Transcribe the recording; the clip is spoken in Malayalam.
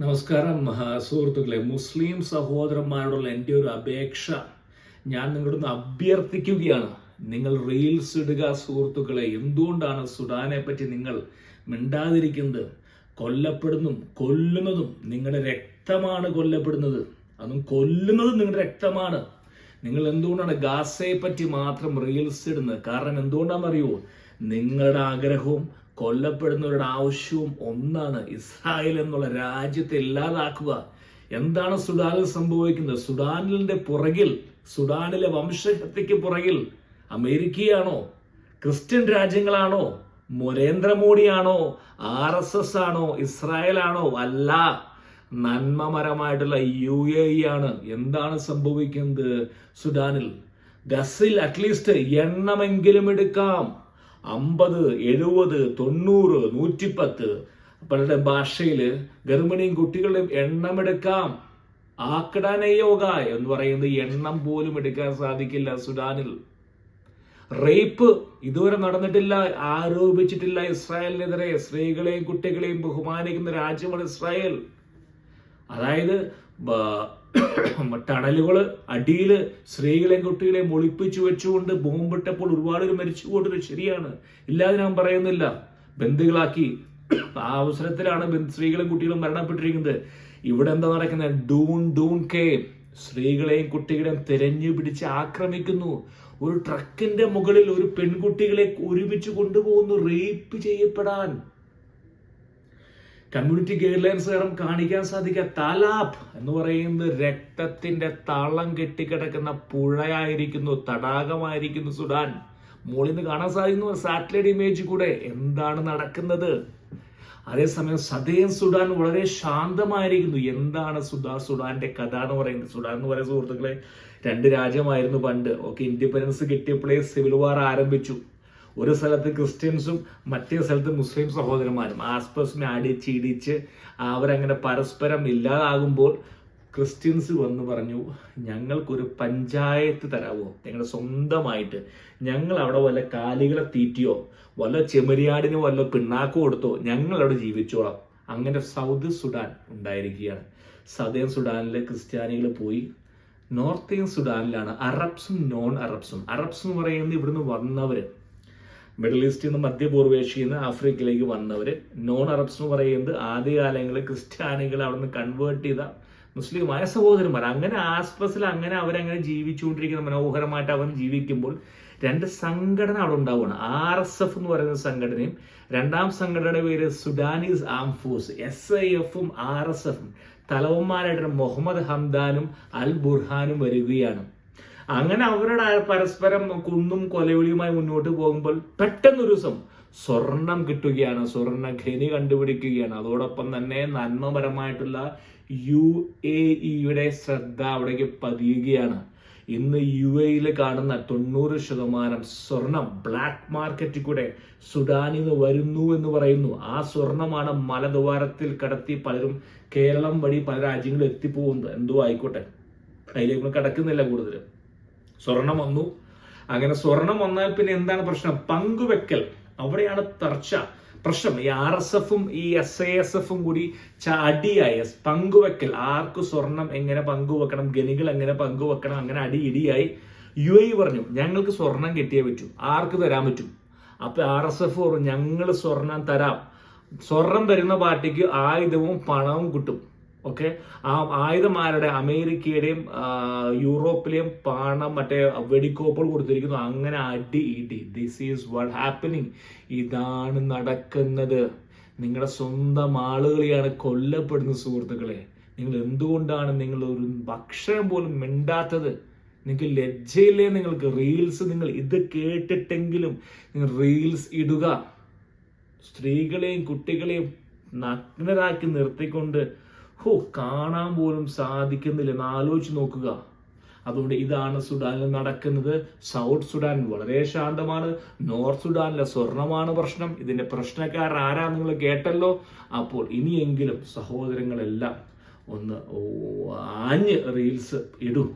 നമസ്കാരം സുഹൃത്തുക്കളെ. മുസ്ലിം സഹോദരന്മാരോടുള്ള എന്റെ ഒരു അപേക്ഷ ഞാൻ നിങ്ങളോട് അഭ്യർത്ഥിക്കുകയാണ്. നിങ്ങൾ റീൽസ് ഇടുക സുഹൃത്തുക്കളെ. എന്തുകൊണ്ടാണ് സുഡാനെ പറ്റി നിങ്ങൾ മിണ്ടാതിരിക്കുന്നത്? കൊല്ലപ്പെടുന്നതും കൊല്ലുന്നതും നിങ്ങളുടെ രക്തമാണ് കൊല്ലപ്പെടുന്നത്. അതും കൊല്ലുന്നതും നിങ്ങളുടെ രക്തമാണ്. നിങ്ങൾ എന്തുകൊണ്ടാണ് ഗാസയെ പറ്റി മാത്രം റീൽസ് ഇടുന്നത്? കാരണം എന്തുകൊണ്ടാണെന്നറിയോ നിങ്ങളുടെ ആഗ്രഹവും കൊല്ലപ്പെടുന്നവരുടെ ആവശ്യവും ഒന്നാണ് ഇസ്രായേൽ എന്നുള്ള രാജ്യത്തെ ഇല്ലാതാക്കുക. എന്താണ് സുഡാനിൽ സംഭവിക്കുന്നത്? സുഡാനിലിന്റെ പുറകിൽ സുഡാനിലെ വംശഹത്യക്ക് പുറകിൽ അമേരിക്കയാണോ? ക്രിസ്ത്യൻ രാജ്യങ്ങളാണോ? നരേന്ദ്രമോദിയാണോ? ആർ എസ് എസ് ആണോ? ഇസ്രായേൽ ആണോ അല്ല നന്മമരമായിട്ടുള്ള യു എ ആണ്. എന്താണ് സംഭവിക്കുന്നത് സുഡാനിൽ? ഗസിൽ അറ്റ്ലീസ്റ്റ് എണ്ണമെങ്കിലും എടുക്കാം. അമ്പത് എഴുപത് തൊണ്ണൂറ് നൂറ്റിപ്പത്ത്. പലരുടെ ഭാഷയിൽ ഗർഭിണിയും കുട്ടികളുടെയും എണ്ണമെടുക്കാം. ആക്കടാനയോഗ എന്ന് പറയുന്നത് എണ്ണം പോലും എടുക്കാൻ സാധിക്കില്ല സുഡാനിൽ. റേപ്പ് ഇതുവരെ നടന്നിട്ടില്ല ആരോപിച്ചിട്ടില്ല ഇസ്രായേലിനെതിരെ. സ്ത്രീകളെയും കുട്ടികളെയും ബഹുമാനിക്കുന്ന രാജ്യമാണ് ഇസ്രായേൽ. അതായത് ടണലുകൾ അടിയിൽ സ്ത്രീകളെയും കുട്ടികളെയും ഒളിപ്പിച്ചു വെച്ചുകൊണ്ട് ബോംബിട്ടപ്പോൾ ഒരുപാട് പേര് മരിച്ചു പോയിട്ടൊരു ശരിയാണ്. ഇല്ലാതെ ഞാൻ പറയുന്നില്ല. ബന്ധുക്കളാക്കി ആ അവസരത്തിലാണ് സ്ത്രീകളും കുട്ടികളും മരണപ്പെട്ടിരിക്കുന്നത്. ഇവിടെ എന്താ നടക്കുന്നത്? ഡൂൺ ഡൂൺ കെ. സ്ത്രീകളെയും കുട്ടികളെയും തിരഞ്ഞു പിടിച്ച് ആക്രമിക്കുന്നു. ഒരു ട്രക്കിന്റെ മുകളിൽ ഒരു പെൺകുട്ടികളെ ഒരുമിച്ച് കൊണ്ടുപോകുന്നു. റേപ്പ് ചെയ്യപ്പെടാൻ. കമ്മ്യൂണിറ്റി ഗൈഡ്ലൈൻസ് കാരണം കാണിക്കാൻ സാധിക്കുക. താലാബ് എന്ന് പറയുന്നത് രക്തത്തിന്റെ തളം കെട്ടിക്കിടക്കുന്ന പുഴയായിരിക്കുന്നു തടാകമായിരിക്കുന്നു സുഡാൻ. മുകളിൽ നിന്ന് കാണാൻ സാധിക്കുന്നു സാറ്റലൈറ്റ് ഇമേജ് കൂടെ. എന്താണ് നടക്കുന്നത്? അതേസമയം സദയൻ സുഡാൻ വളരെ ശാന്തമായിരിക്കുന്നു. എന്താണ് സുഡാ സുഡാന്റെ കഥ എന്ന് പറയുന്നത്? സുഡാൻ എന്ന് പറയുന്ന സുഹൃത്തുക്കളെ രണ്ട് രാജ്യമായിരുന്നു പണ്ട്. ഓക്കെ ഇൻഡിപെൻഡൻസ് കിട്ടിയപ്പോഴേ സിവിൽ വാർ ആരംഭിച്ചു. ഒരു സ്ഥലത്ത് ക്രിസ്ത്യൻസും മറ്റേ സ്ഥലത്ത് മുസ്ലിം സഹോദരന്മാരും. ആസ്പസിനെ അടിച്ചിടിച്ച് അവരങ്ങനെ പരസ്പരം ഇല്ലാതാകുമ്പോൾ ക്രിസ്ത്യൻസ് വന്ന് പറഞ്ഞു ഞങ്ങൾക്കൊരു പഞ്ചായത്ത് തരാമോ ഞങ്ങളുടെ സ്വന്തമായിട്ട് ഞങ്ങൾ അവിടെ വല്ല കാലികളെ തീറ്റിയോ? വല്ല ചെമരിയാടിന് വല്ല പിണ്ണാക്കോ കൊടുത്തോ ഞങ്ങൾ അവിടെ ജീവിച്ചോളാം. അങ്ങനെ സൗത്ത് സുഡാൻ ഉണ്ടായിരിക്കുകയാണ്. സദേൺ സുഡാനിലെ ക്രിസ്ത്യാനികൾ പോയി. നോർത്തേൺ സുഡാനിലാണ് അറബ്സും നോൺ അറബ്സും. അറബ്സ് എന്ന് പറയുന്നത് ഇവിടുന്ന് വന്നവര് മിഡിൽ ഈസ്റ്റിൽ നിന്ന് മധ്യപൂർവേഷ്യയിൽ നിന്ന് ആഫ്രിക്കയിലേക്ക് വന്നവർ നോൺ അറബ്സ് എന്ന് പറയുന്നത് ആദ്യകാലങ്ങളിൽ ക്രിസ്ത്യാനികൾ അവിടെ നിന്ന് കൺവേർട്ട് ചെയ്ത മുസ്ലിമായ സഹോദരന്മാർ. അങ്ങനെ ആസ്പസിൽ അങ്ങനെ അവരങ്ങനെ ജീവിച്ചുകൊണ്ടിരിക്കുന്ന മനോഹരമായിട്ട് അവർ ജീവിക്കുമ്പോൾ രണ്ട് സംഘടന അവിടെ ഉണ്ടാവുകയാണ്. ആർ എസ് എഫ് എന്ന് പറയുന്ന സംഘടനയും രണ്ടാം സംഘടനയുടെ പേര് Sudanese arm force S I എഫും ആർ എസ് എഫും. തലവന്മാരായിട്ട് മുഹമ്മദ് ഹംദാനും അൽ ബുർഹാനും വരികയാണ്. അങ്ങനെ അവരുടെ പരസ്പരം കുന്നും കൊലവിളിയുമായി മുന്നോട്ട് പോകുമ്പോൾ പെട്ടെന്നൊരു ദിവസം സ്വർണം കിട്ടുകയാണ്. സ്വർണ ഖനി കണ്ടുപിടിക്കുകയാണ്. അതോടൊപ്പം തന്നെ നന്മപരമായിട്ടുള്ള യു എ ഇയുടെ ശ്രദ്ധ അവിടേക്ക് പതിയുകയാണ്. ഇന്ന് യു എയിൽ കാണുന്ന തൊണ്ണൂറ് ശതമാനം സ്വർണം ബ്ലാക്ക് മാർക്കറ്റിൽ കൂടെ സുഡാനിൽ നിന്ന് വരുന്നു എന്ന് പറയുന്നു. ആ സ്വർണമാണ് മലദ്വാരത്തിൽ കടത്തി പലരും കേരളം വഴി പല രാജ്യങ്ങളിൽ എത്തിപ്പോകുന്നത്. എന്തോ ആയിക്കോട്ടെ. അതിലേക്ക് കടക്കുന്നില്ല കൂടുതൽ സ്വർണം വന്നു. അങ്ങനെ സ്വർണം വന്നാൽ പിന്നെ എന്താണ് പ്രശ്നം? പങ്കുവെക്കൽ. അവിടെയാണ് തർച്ച. പ്രശ്നം. ഈ ആർ എസ് എഫും ഈ എസ് ഐ എസ് എഫും കൂടി അടിയായി. പങ്കുവെക്കൽ. ആർക്ക് സ്വർണം എങ്ങനെ പങ്കുവെക്കണം? ഗനികൾ എങ്ങനെ പങ്കുവെക്കണം? അങ്ങനെ അടി ഇടിയായി. യു എ പറഞ്ഞു ഞങ്ങൾക്ക് സ്വർണം കിട്ടിയേ പറ്റൂ. ആർക്ക് തരാൻ പറ്റും? അപ്പൊ ആർ എസ് എഫ് പറഞ്ഞു ഞങ്ങൾ സ്വർണം തരാം. സ്വർണം തരുന്ന പാർട്ടിക്ക് ആയുധവും പണവും കിട്ടും. ഓക്കെ? ആ ആയുധമാരുടെ അമേരിക്കയുടെയും യൂറോപ്പിലെയും പണം മറ്റേ വെടിക്കോപ്പുകൾ കൊടുത്തിരിക്കുന്നു. അങ്ങനെ അടി ഇടി. ദിസ് ഈസ് വാട്ട് ഹാപ്പനിങ് ഇതാണ് നടക്കുന്നത്. നിങ്ങളുടെ സ്വന്തം ആളുകളെയാണ് കൊല്ലപ്പെടുന്ന സുഹൃത്തുക്കളെ. നിങ്ങൾ എന്തുകൊണ്ടാണ് നിങ്ങൾ ഒരു ഭക്ഷണം പോലും മിണ്ടാത്തത്? നിങ്ങൾക്ക് ലജ്ജയില്ലേ നിങ്ങൾക്ക്? റീൽസ് നിങ്ങൾ ഇത് കേട്ടിട്ടെങ്കിലും നിങ്ങൾ റീൽസ് ഇടുക. സ്ത്രീകളെയും കുട്ടികളെയും നഗ്നരാക്കി നിർത്തിക്കൊണ്ട് ഹോ കാണാൻ പോലും സാധിക്കുന്നില്ല എന്ന് ആലോചിച്ച് നോക്കുക. അതുകൊണ്ട് ഇതാണ് സുഡാനിൽ നടക്കുന്നത്. സൗത്ത് സുഡാൻ വളരെ ശാന്തമാണ്. നോർത്ത് സുഡാനിലെ സ്വർണമാണ് പ്രശ്നം. ഇതിന്റെ പ്രശ്നക്കാർ ആരാ നിങ്ങൾ കേട്ടല്ലോ? അപ്പോൾ ഇനിയെങ്കിലും സഹോദരങ്ങളെല്ലാം ഒന്ന് ആഞ്ഞ് റീൽസ് ഇടൂ.